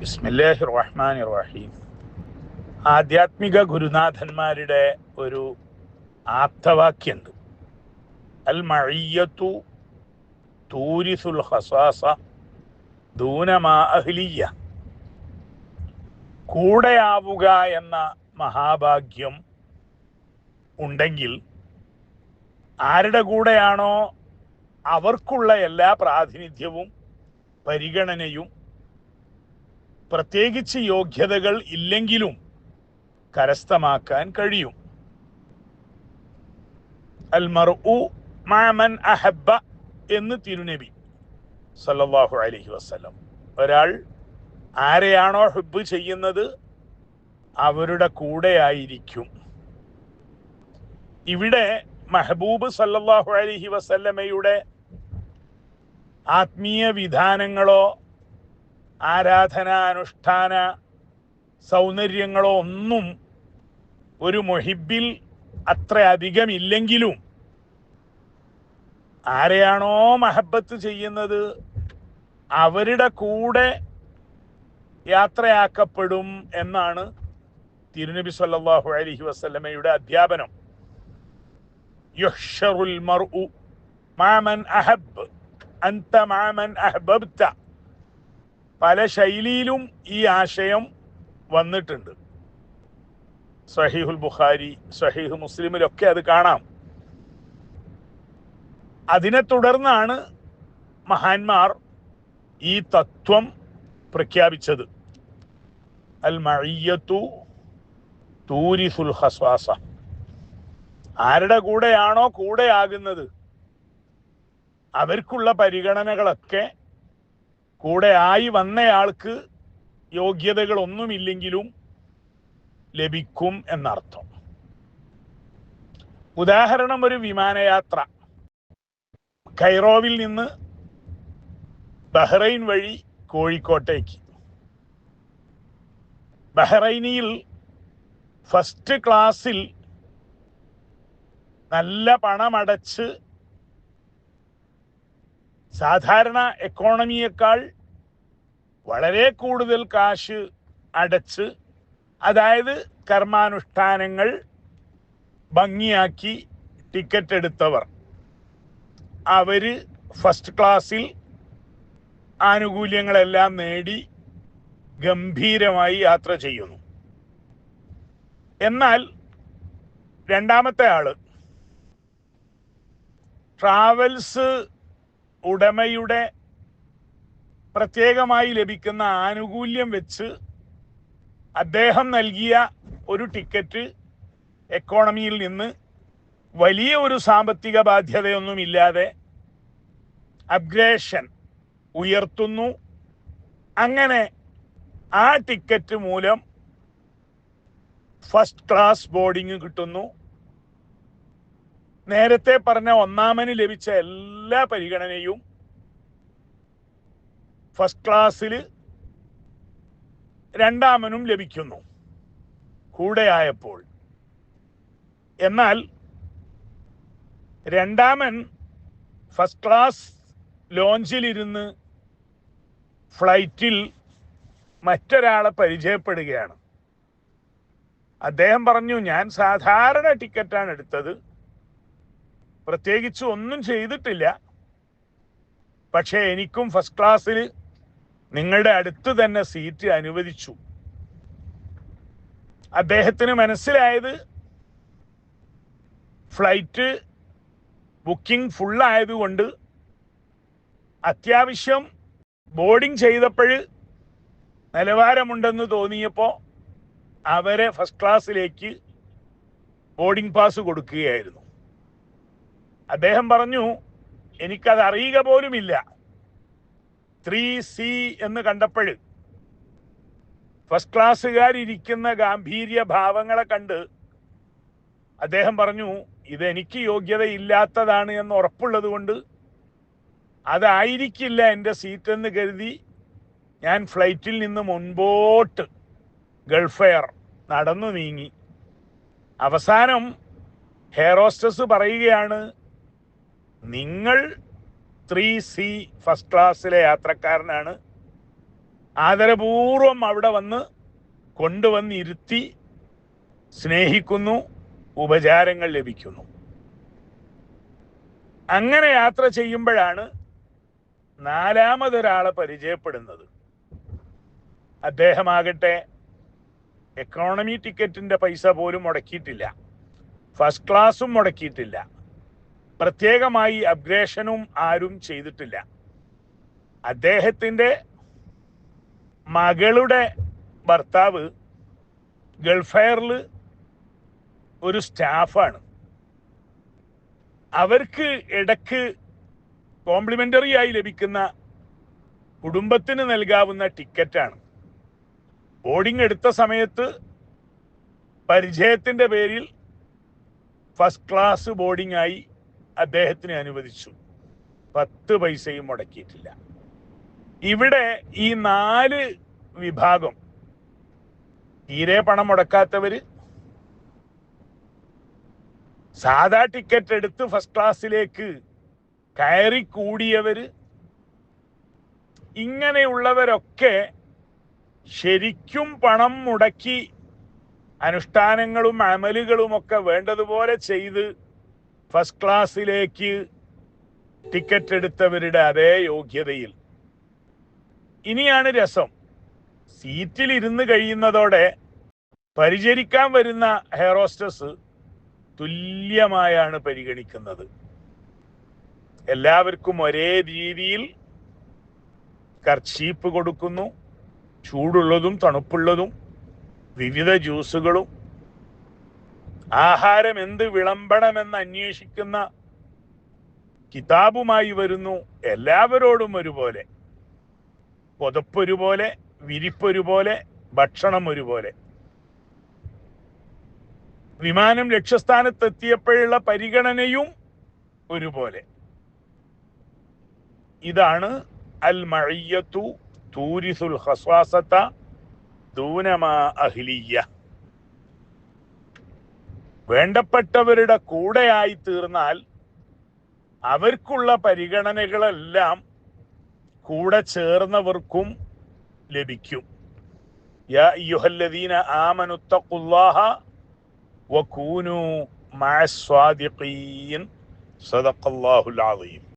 ബിസ്മില്ലാഹി റഹ്മാൻ റഹീം ആധ്യാത്മിക ഗുരുനാഥന്മാരുടെ ഒരു ആപ്തവാക്യുണ്ട്. അൽ മഴയ്യത്തു തൂരിസുൽ ഹസാസ ദൂനമാ അഹ്ലിയ കൂടെയാവുക എന്ന മഹാഭാഗ്യം ഉണ്ടെങ്കിൽ ആരുടെ കൂടെയാണോ അവർക്കുള്ള എല്ലാ പ്രാതിനിധ്യവും പരിഗണനയും പ്രത്യേകിച്ച് യോഗ്യതകൾ ഇല്ലെങ്കിലും കരസ്ഥമാക്കാൻ കഴിയും. അൽ മർഉ മാമൻ അഹബ്ബ എന്ന് തിരുനബി സല്ലല്ലാഹു അലൈഹി വസ്ലം ഒരാൾ ആരെയാണോ ഹുബ് ചെയ്യുന്നത് അവരുടെ കൂടെ ആയിരിക്കും. ഇവിടെ മെഹബൂബ് സല്ലല്ലാഹു അലൈഹി വസല്ലമയുടെ ആത്മീയ വിധാനങ്ങളോ ആരാധന അനുഷ്ഠാന സൗന്ദര്യങ്ങളോ ഒന്നും ഒരു മൊഹിബിൽ അത്ര അധികം ഇല്ലെങ്കിലും ആരെയാണോ മഹബത്ത് ചെയ്യുന്നത് അവരുടെ കൂടെ യാത്രയാക്കപ്പെടും എന്നാണ് തിരുനബി സല്ലാഹു അലഹി വസ്ലമയുടെ അധ്യാപനം. യുഷറുൽ മർഉ മാമൻ അഹബ് അൻത മാമൻ അഹബബ്ത. പല ശൈലിയിലും ഈ ആശയം വന്നിട്ടുണ്ട്. സഹീഹുൽ ബുഖാരി സഹീഹ് മുസ്ലിമിലൊക്കെ അത് കാണാം. അതിനെ തുടർന്നാണ് മഹാന്മാർ ഈ തത്വം പ്രഖ്യാപിച്ചത്. അൽ മഴിയത്തു തൂരിസുൽ ഹസ്വാസ ആരുടെ കൂടെയാണോ കൂടെയാകുന്നത്? അവർക്കുള്ള പരിഗണനകളൊക്കെ കൂടെ ആയി വന്നയാൾക്ക് യോഗ്യതകളൊന്നുമില്ലെങ്കിലും ലഭിക്കും എന്നർത്ഥം. ഉദാഹരണം ഒരു വിമാനയാത്ര. കൈറോവിൽ നിന്ന് ബഹ്റൈൻ വഴി കോഴിക്കോട്ടേക്ക്. ബഹ്റൈനിയിൽ ഫസ്റ്റ് ക്ലാസ്സിൽ നല്ല പണമടച്ച് സാധാരണ എക്കോണമിയേക്കാൾ വളരെ കൂടുതൽ കാശ് അടച്ച് അതായത് കർമാനുഷ്ഠാനങ്ങൾ ഭംഗിയാക്കി ടിക്കറ്റ് എടുത്തവർ. അവർ ഫസ്റ്റ് ക്ലാസ്സിൽ ആനുകൂല്യങ്ങളെല്ലാം നേടി ഗംഭീരമായി യാത്ര ചെയ്യുന്നു. എന്നാൽ രണ്ടാമത്തെ ആൾ ട്രാവൽസ് ഉടമയുടെ പ്രത്യേകമായി ലഭിക്കുന്ന ആനുകൂല്യം വെച്ച് അദ്ദേഹം നൽകിയ ഒരു ടിക്കറ്റ് എക്കോണമിയിൽ നിന്ന് വലിയ ഒരു സാമ്പത്തിക ബാധ്യതയൊന്നുമില്ലാതെ അപ്ഗ്രേഷൻ ഉയർത്തുന്നു. അങ്ങനെ ആ ടിക്കറ്റ് മൂലം ഫസ്റ്റ് ക്ലാസ് ബോർഡിങ് കിട്ടുന്നു. നേരത്തെ പറഞ്ഞ ഒന്നാമന് ലഭിച്ച എല്ലാ പരിഗണനയും ഫസ്റ്റ് ക്ലാസ്സിൽ രണ്ടാമനും ലഭിക്കുന്നു. കൂടെയായപ്പോൾ എന്നാൽ രണ്ടാമൻ ഫസ്റ്റ് ക്ലാസ് ലോഞ്ചിലിരുന്ന് ഫ്ലൈറ്റിൽ മറ്റൊരാളെ പരിചയപ്പെടുകയാണ്. അദ്ദേഹം പറഞ്ഞു ഞാൻ സാധാരണ ടിക്കറ്റാണ് എടുത്തത്. പ്രത്യേകിച്ച് ഒന്നും ചെയ്തിട്ടില്ല. പക്ഷേ എനിക്കും ഫസ്റ്റ് ക്ലാസ്സിൽ നിങ്ങളുടെ അടുത്ത് തന്നെ സീറ്റ് അനുവദിച്ചു. അദ്ദേഹത്തിന് മനസ്സിലായത് ഫ്ലൈറ്റ് ബുക്കിംഗ് ഫുൾ ആയതുകൊണ്ട് അത്യാവശ്യം ബോർഡിംഗ് ചെയ്തപ്പോൾ നിലവാരമുണ്ടെന്ന് തോന്നിയപ്പോൾ അവരെ ഫസ്റ്റ് ക്ലാസ്സിലേക്ക് ബോർഡിംഗ് പാസ് കൊടുക്കുകയായിരുന്നു. അദ്ദേഹം പറഞ്ഞു എനിക്കത് അറിയുക പോലുമില്ല. ത്രീ സി എന്ന് കണ്ടപ്പോൾ ഫസ്റ്റ് ക്ലാസ്സുകാരിരിക്കുന്ന ഗാംഭീര്യ ഭാവങ്ങളെ കണ്ട് അദ്ദേഹം പറഞ്ഞു ഇതെനിക്ക് യോഗ്യതയില്ലാത്തതാണ് എന്ന് ഉറപ്പുള്ളത് കൊണ്ട് അതായിരിക്കില്ല എന്റെ സീറ്റ് എന്ന് കരുതി ഞാൻ ഫ്ലൈറ്റിൽ നിന്ന് മുൻപോട്ട് ഗൾഫ് എയർ നടന്നു നീങ്ങി. അവസാനം ഹെയർ ഹോസ്റ്റസ് പറയുകയാണ് നിങ്ങൾ ത്രീ സി ഫസ്റ്റ് ക്ലാസ്സിലെ യാത്രക്കാരനാണ്. ആദരപൂർവം അവിടെ വന്ന് കൊണ്ടുവന്ന് ഇരുത്തി സ്നേഹിക്കുന്നു ഉപചാരങ്ങൾ ലഭിക്കുന്നു. അങ്ങനെ യാത്ര ചെയ്യുമ്പോഴാണ് നാലാമതൊരാളെ പരിചയപ്പെടുന്നത്. അദ്ദേഹമാകട്ടെ എക്കോണമി ടിക്കറ്റിന്റെ പൈസ പോലും മുടക്കിയിട്ടില്ല. ഫസ്റ്റ് ക്ലാസ്സും മുടക്കിയിട്ടില്ല. പ്രത്യേകമായി അപ്ഗ്രേഷനും ആരും ചെയ്തിട്ടില്ല. അദ്ദേഹത്തിന്റെ മകളുടെ ഭർത്താവ് ഗൾഫയറിൽ ഒരു സ്റ്റാഫാണ്. അവർക്ക് ഇടയ്ക്ക് കോംപ്ലിമെന്ററി ആയി ലഭിക്കുന്ന കുടുംബത്തിന് നൽകാവുന്ന ടിക്കറ്റാണ്. ബോർഡിംഗ് എടുത്ത സമയത്ത് പരിചയത്തിന്റെ പേരിൽ ഫസ്റ്റ് ക്ലാസ് ബോർഡിംഗ് ആയി അദ്ദേഹത്തിന് അനുവദിച്ചു. പത്ത് പൈസയും മുടക്കിയിട്ടില്ല. ഇവിടെ ഈ നാല് വിഭാഗം തീരെ പണം മുടക്കാത്തവര് സാധാ ടിക്കറ്റ് എടുത്ത് ഫസ്റ്റ് ക്ലാസ്സിലേക്ക് കയറി കൂടിയവര് ഇങ്ങനെയുള്ളവരൊക്കെ ശരിക്കും പണം മുടക്കി അനുഷ്ഠാനങ്ങളും അമലുകളും ഒക്കെ വേണ്ടതുപോലെ ചെയ്ത് ഫസ്റ്റ് ക്ലാസ്സിലേക്ക് ടിക്കറ്റ് എടുത്തവരുടെ അതേ യോഗ്യതയിൽ. ഇനിയാണ് രസം. സീറ്റിൽ ഇരുന്ന് കഴിയുന്നതോടെ പരിചരിക്കാൻ വരുന്ന ഹെയറോസ്റ്റസ് തുല്യമായാണ് പരിഗണിക്കുന്നത്. എല്ലാവർക്കും ഒരേ രീതിയിൽ കർച്ചീപ്പ് കൊടുക്കുന്നു. ചൂടുള്ളതും തണുപ്പുള്ളതും വിവിധ ജ്യൂസുകളും ആഹാരം എന്ത് വിളമ്പണമെന്ന് അന്വേഷിക്കുന്ന കിതാബുമായി വരുന്നു. എല്ലാവരോടും ഒരുപോലെ. പുതപ്പൊരുപോലെ വിരിപ്പൊരുപോലെ ഭക്ഷണം ഒരുപോലെ വിമാനം ലക്ഷ്യസ്ഥാനത്തെത്തിയപ്പോഴുള്ള പരിഗണനയും ഒരുപോലെ. ഇതാണ് അൽ മഴയ്യത്തു തൂരിസുൽ ഹസ്വാസത്ത ദൂനമാ അഹ്ലിയ വേണ്ടപ്പെട്ടവരുടെ കൂടെയായി തീർന്നാൽ അവർക്കുള്ള പരിഗണനകളെല്ലാം കൂടെ ചേർന്നവർക്കും ലഭിക്കും. യാ അയ്യുഹല്ലദീന ആമനുത്തഖുല്ലാഹ വകൂനു